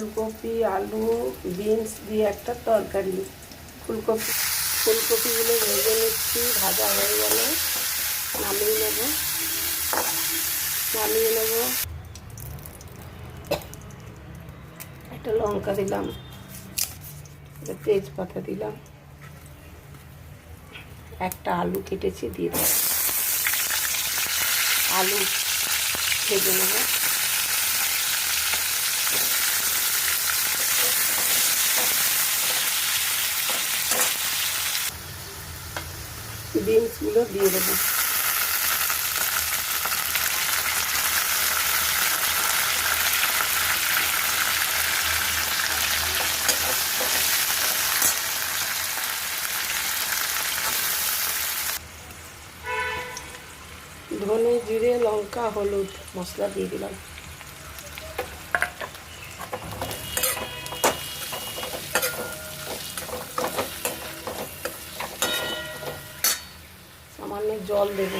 ফুলকপি, আলু, বিনস দিয়ে একটা তরকারি। ফুলকপি, ফুলকপিগুলো ভেজে নিচ্ছি, ভাজা হয়ে গেলে নামিয়ে নেব। নামিয়ে নেব। একটা লঙ্কা দিলাম, একটা তেজপাতা দিলাম, একটা আলু কেটেছি, দিয়ে দেবো। আলু ভেজে নেব। বিনসগুলো দিয়ে দেবো। ধনে জিরে লঙ্কা হলুদ মশলা দিয়ে দিলাম। জল দেব।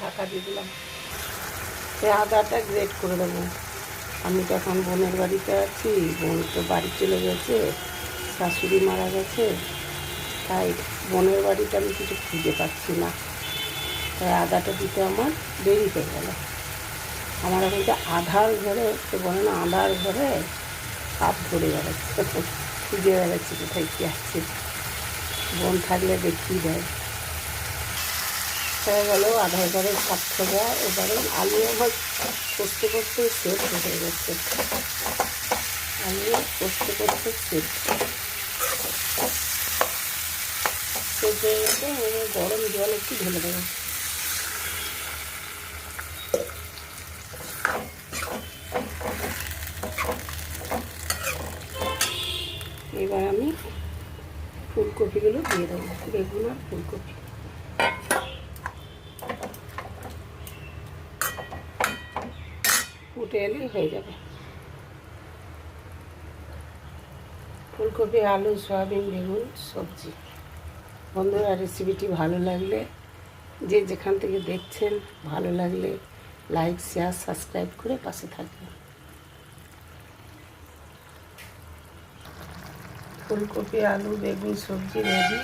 ঢাকা দিয়ে দিলাম। আদাটা গ্রেট করে দেবো আমি তো এখন বোনের বাড়িতে আছি, বোন তো বাড়ি চলে গেছে, শাশুড়ি মারা গেছে, তাই বোনের বাড়িতে আমি কিছু খুঁজে পাচ্ছি না। তাই আদাটা দিতে আমার দেরি হয়ে গেল। আমার এখন যে আধার ঘরে, সে বলে না, আধার ঘরে সাপ ধরে বেড়াচ্ছে। খুঁজে বেড়াচ্ছে, কোথায় কী আছে? বোন থাকলে দেখিয়ে দেয়। হয়ে গেল আধার ঘরে সাপ খোঁজা এবারে আলু আমার করতে করতে সেট হয়ে গেছে। আলু করতে করতে গেছে গরম জল একটু ঢেলে দেবো। এবার আমি ফুলকপিগুলো দিয়ে দেবো, বেগুন আর ফুলকপি। ফুটে এলেই হয়ে যাবে। ফুলকপি, আলু, সয়াবিন, বেগুন, সবজি। বন্ধুরা রেসিপিটি ভালো লাগলে, যে যেখান থেকে দেখছেন, ভালো লাগলে লাইক শেয়ার সাবস্ক্রাইব করে পাশে থাকবেন। ফুলকপি, আলু, বেগুন, সবজি রেডি